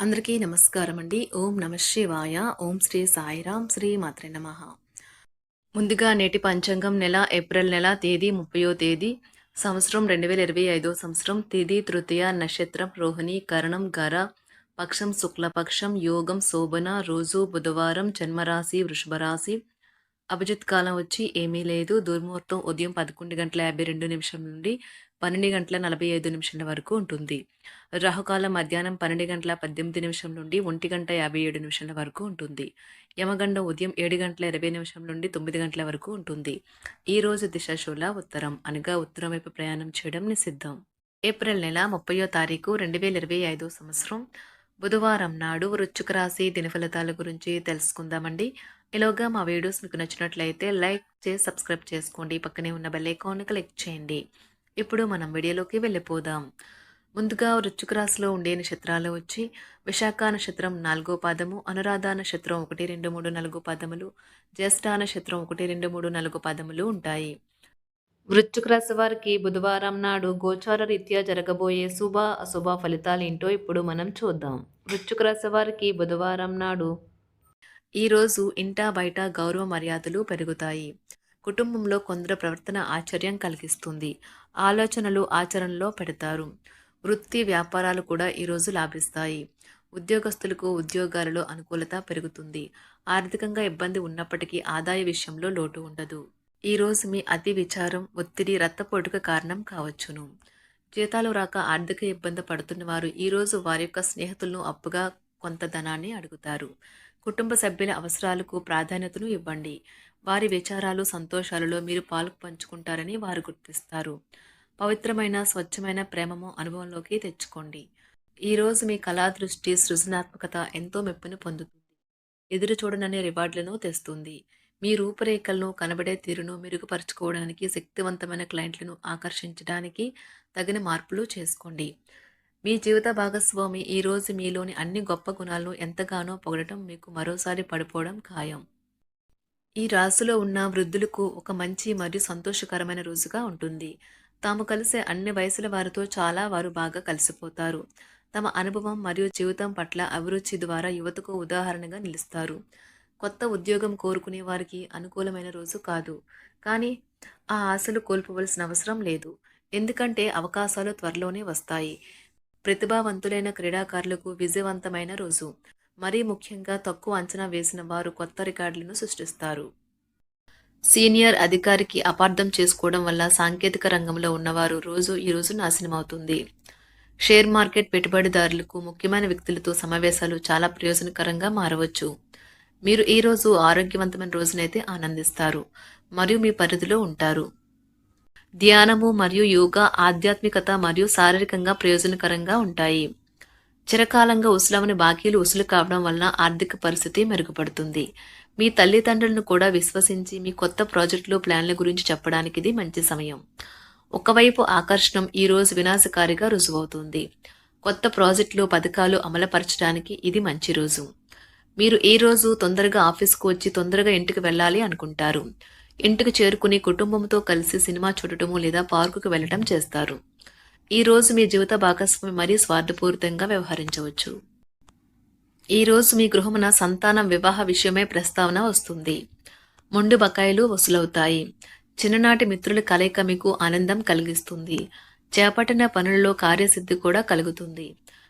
అందరికీ నమస్కారం అండి ఓం నమ శివాయ. ఓం శ్రీ సాయిరాం. శ్రీ మాత్రే నమ. ముందుగా నేటి పంచాంగం నెల ఏప్రిల్ నెల తేదీ ముప్పయో తేదీ సంవత్సరం రెండు వేల ఇరవై ఐదో సంవత్సరం తేదీ తృతీయ నక్షత్రం రోహిణి కరణం గర పక్షం శుక్లపక్షం యోగం శోభన రోజు బుధవారం జన్మరాశి వృషభరాశి అభిజిత్ కాలం వచ్చి ఏమీ లేదు. దుర్ముహూర్తం ఉదయం పదకొండు గంటల యాభై రెండు నిమిషం నుండి పన్నెండు గంటల నలభై ఐదు నిమిషాల వరకు ఉంటుంది. రాహుకాలం మధ్యాహ్నం పన్నెండు గంటల పద్దెనిమిది నిమిషం నుండి ఒంటి గంట యాభై ఏడు నిమిషాల వరకు ఉంటుంది. యమగండం ఉదయం ఏడు గంటల ఇరవై నిమిషం నుండి తొమ్మిది గంటల వరకు ఉంటుంది. ఈ రోజు దిశాశూల ఉత్తరం అనగా ఉత్తరం వైపు ప్రయాణం చేయడం నిషిద్ధం. ఏప్రిల్ నెల ముప్పయో తారీఖు రెండు వేల ఇరవై ఐదో సంవత్సరం. బుధవారం నాడు వృచ్చుక రాశి దినఫలితాల గురించి తెలుసుకుందామండి. ఇలాగా మా వీడియోస్ మీకు నచ్చినట్లయితే లైక్ చేసి సబ్స్క్రైబ్ చేసుకోండి. పక్కనే ఉన్న బెల్ ఐకాన్ క్లిక్ చేయండి. ఇప్పుడు మనం వీడియోలోకి వెళ్ళిపోదాం. ముందుగా వృచ్చుక రాశిలో ఉండే నక్షత్రాలు వచ్చి విశాఖ నక్షత్రం నాలుగో పాదము అనురాధ నక్షత్రం ఒకటి రెండు మూడు నాలుగు పాదములు జ్యేష్ఠ నక్షత్రం ఒకటి రెండు మూడు నాలుగు పాదములు ఉంటాయి. వృశ్చిక రాశి వారికి బుధవారం నాడు గోచార రీత్యా జరగబోయే శుభ అశుభ ఫలితాలు ఏంటో ఇప్పుడు మనం చూద్దాం. వృశ్చిక రాశి వారికి బుధవారం నాడు ఈరోజు ఇంటా బయట గౌరవ మర్యాదలు పెరుగుతాయి. కుటుంబంలో కొందరు ప్రవర్తన ఆశ్చర్యం కలిగిస్తుంది. ఆలోచనలు ఆచరణలో పెడతారు. వృత్తి వ్యాపారాలు కూడా ఈరోజు లాభిస్తాయి. ఉద్యోగస్తులకు ఉద్యోగాలలో అనుకూలత పెరుగుతుంది. ఆర్థికంగా ఇబ్బంది ఉన్నప్పటికీ ఆదాయ విషయంలో లోటు ఉండదు. ఈరోజు మీ అతి విచారం ఒత్తిడి రక్తపోటుకు కారణం కావచ్చును. జీతాలు రాక ఆర్థిక ఇబ్బంది పడుతున్న వారు ఈరోజు వారి యొక్క స్నేహితులను అప్పుగా కొంత ధనాన్ని అడుగుతారు. కుటుంబ సభ్యుల అవసరాలకు ప్రాధాన్యతను ఇవ్వండి. వారి విచారాలు సంతోషాలలో మీరు పాలు పంచుకుంటారని వారు గుర్తిస్తారు. పవిత్రమైన స్వచ్ఛమైన ప్రేమము అనుభవంలోకి తెచ్చుకోండి. ఈరోజు మీ కళా దృష్టి సృజనాత్మకత ఎంతో మెప్పును పొందుతుంది. ఎదురు చూడననే రివార్డులను తెస్తుంది. మీ రూపురేఖలను కనబడే తీరును మెరుగుపరుచుకోవడానికి శక్తివంతమైన క్లయింట్లను ఆకర్షించడానికి తగిన మార్పులు చేసుకోండి. మీ జీవిత భాగస్వామి ఈరోజు మీలోని అన్ని గొప్ప గుణాలను ఎంతగానో పొగడటం మీకు మరోసారి పడిపోవడం ఖాయం. ఈ రాశిలో ఉన్న వృద్ధులకు ఒక మంచి మరియు సంతోషకరమైన రోజుగా ఉంటుంది. తాము కలిసే అన్ని వయసుల వారితో చాలా వారు బాగా కలిసిపోతారు. తమ అనుభవం మరియు జీవితం పట్ల అభిరుచి ద్వారా యువతకు ఉదాహరణగా నిలుస్తారు. కొత్త ఉద్యోగం కోరుకునే వారికి అనుకూలమైన రోజు కాదు. కానీ ఆ ఆశలు కోల్పోవలసిన అవసరం లేదు. ఎందుకంటే అవకాశాలు త్వరలోనే వస్తాయి. ప్రతిభావంతులైన క్రీడాకారులకు విజయవంతమైన రోజు. మరీ ముఖ్యంగా తక్కువ అంచనా వేసిన వారు కొత్త రికార్డులను సృష్టిస్తారు. సీనియర్ అధికారికి అపార్థం చేసుకోవడం వల్ల సాంకేతిక రంగంలో ఉన్నవారు రోజు ఈ రోజు నాశనమవుతుంది. షేర్ మార్కెట్ పెట్టుబడిదారులకు ముఖ్యమైన వ్యక్తులతో సమావేశాలు చాలా ప్రయోజనకరంగా మారవచ్చు. మీరు ఈ రోజు ఆరోగ్యవంతమైన రోజునైతే ఆనందిస్తారు. మరియు మీ పరిధిలో ఉంటారు. ధ్యానము మరియు యోగా ఆధ్యాత్మికత మరియు శారీరకంగా ప్రయోజనకరంగా ఉంటాయి. చిరకాలంగా ఉసులవని బాకీలు ఉసులు కావడం వలన ఆర్థిక పరిస్థితి మెరుగుపడుతుంది. మీ తల్లిదండ్రులను కూడా విశ్వసించి మీ కొత్త ప్రాజెక్టులు ప్లాన్ల గురించి చెప్పడానికి ఇది మంచి సమయం. ఒకవైపు ఆకర్షణం ఈ రోజు వినాశకారిగా రుజువవుతుంది. కొత్త ప్రాజెక్టులు పథకాలు అమలుపరచడానికి ఇది మంచి రోజు. మీరు ఈ రోజు తొందరగా ఆఫీస్కు వచ్చి తొందరగా ఇంటికి వెళ్ళాలి అనుకుంటారు. ఇంటికి చేరుకుని కుటుంబంతో కలిసి సినిమా చూడటము లేదా పార్కుకు వెళ్ళటం చేస్తారు. ఈ రోజు మీ జీవిత భాగస్వామి మరీ స్వార్థపూరితంగా వ్యవహరించవచ్చు. ఈ రోజు మీ గృహమున సంతానం వివాహ విషయమై ప్రస్తావన వస్తుంది. మొండు బకాయిలు వసూలవుతాయి. చిన్ననాటి మిత్రుల కలయిక మీకు ఆనందం కలిగిస్తుంది. చేపట్టిన పనులలో కార్యసిద్ధి కూడా కలుగుతుంది.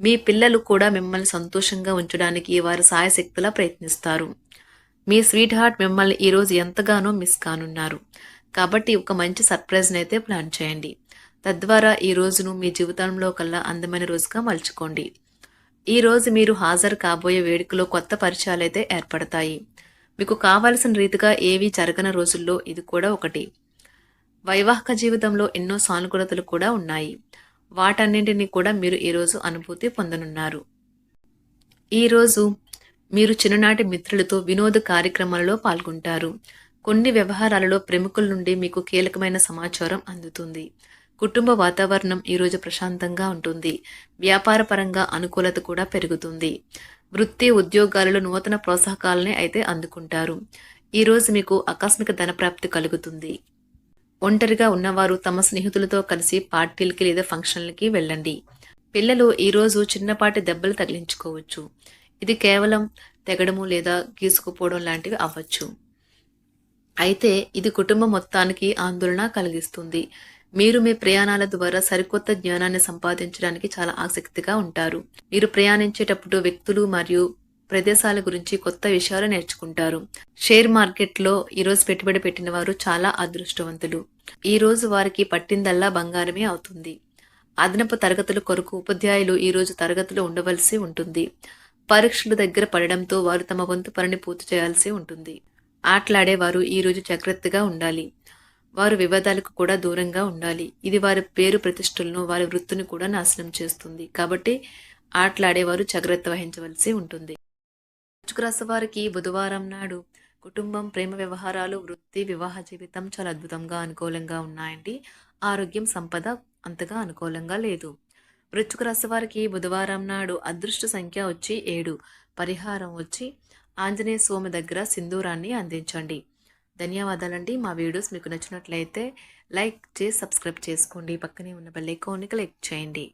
మీ పిల్లలు కూడా మిమ్మల్ని సంతోషంగా ఉంచడానికి వారు సాయశక్తులా ప్రయత్నిస్తారు. మీ స్వీట్ హార్ట్ మిమ్మల్ని ఈరోజు ఎంతగానో మిస్ కానున్నారు. కాబట్టి ఒక మంచి సర్ప్రైజ్ని అయితే ప్లాన్ చేయండి. తద్వారా ఈ రోజును మీ జీవితంలో కల్లా అందమైన రోజుగా మలుచుకోండి. ఈ రోజు మీరు హాజరు కాబోయే వేడుకలో కొత్త పరిచయాలు అయితే ఏర్పడతాయి. మీకు కావలసిన రీతిగా ఏవి జరగని రోజుల్లో ఇది కూడా ఒకటి. వైవాహిక జీవితంలో ఎన్నో సానుకూలతలు కూడా ఉన్నాయి. వాటన్నింటినీ కూడా మీరు ఈరోజు అనుభూతి పొందనున్నారు. ఈరోజు మీరు చిన్ననాటి మిత్రులతో వినోద కార్యక్రమాలలో పాల్గొంటారు. కొన్ని వ్యవహారాలలో ప్రముఖుల నుండి మీకు కీలకమైన సమాచారం అందుతుంది. కుటుంబ వాతావరణం ఈరోజు ప్రశాంతంగా ఉంటుంది. వ్యాపారపరంగా అనుకూలత కూడా పెరుగుతుంది. వృత్తి ఉద్యోగాలలో నూతన ప్రోత్సాహకాలని అయితే అందుకుంటారు. ఈరోజు మీకు ఆకస్మిక ధనప్రాప్తి కలుగుతుంది. ఒంటరిగా ఉన్నవారు తమ స్నేహితులతో కలిసి పార్టీలకి లేదా ఫంక్షన్లకి వెళ్ళండి. పిల్లలు ఈరోజు చిన్నపాటి దెబ్బలు తగిలించుకోవచ్చు. ఇది కేవలం తెగడము లేదా గీసుకుపోవడం లాంటివి అవ్వచ్చు. అయితే ఇది కుటుంబం మొత్తానికి ఆందోళన కలిగిస్తుంది. మీరు మీ ప్రయాణాల ద్వారా సరికొత్త జ్ఞానాన్ని సంపాదించడానికి చాలా ఆసక్తిగా ఉంటారు. మీరు ప్రయాణించేటప్పుడు వ్యక్తులు మరియు ప్రదేశాల గురించి కొత్త విషయాలు నేర్చుకుంటారు. షేర్ మార్కెట్లో ఈరోజు పెట్టుబడి పెట్టిన వారు చాలా అదృష్టవంతులు. ఈరోజు వారికి పట్టిందల్లా బంగారమే అవుతుంది. అదనపు తరగతుల కొరకు ఉపాధ్యాయులు ఈరోజు తరగతులు ఉండవలసి ఉంటుంది. పరీక్షలు దగ్గర పడడంతో వారు తమ వంతు పనిని పూర్తి చేయాల్సి ఉంటుంది. ఆటలాడేవారు ఈ రోజు జాగ్రత్తగా ఉండాలి. వారు వివాదాలకు కూడా దూరంగా ఉండాలి. ఇది వారి పేరు ప్రతిష్టలను వారి వృత్తిని కూడా నాశనం చేస్తుంది. కాబట్టి ఆటలాడేవారు జాగ్రత్త వహించవలసి ఉంటుంది. వృశ్చిక వారికి బుధవారం నాడు కుటుంబం ప్రేమ వ్యవహారాలు వృత్తి వివాహ జీవితం చాలా అద్భుతంగా అనుకూలంగా ఉన్నాయండి. ఆరోగ్యం సంపద అంతగా అనుకూలంగా లేదు. వృశ్చిక రాశి వారికి బుధవారం నాడు అదృష్ట సంఖ్య వచ్చి ఏడు. పరిహారం వచ్చి ఆంజనేయ స్వామి దగ్గర సింధూరాన్ని అందించండి. ధన్యవాదాలండి. మా వీడియోస్ మీకు నచ్చినట్లయితే లైక్ చేసి సబ్స్క్రైబ్ చేసుకోండి. పక్కనే ఉన్న బెల్ ఐకాన్ని క్లిక్ చేయండి.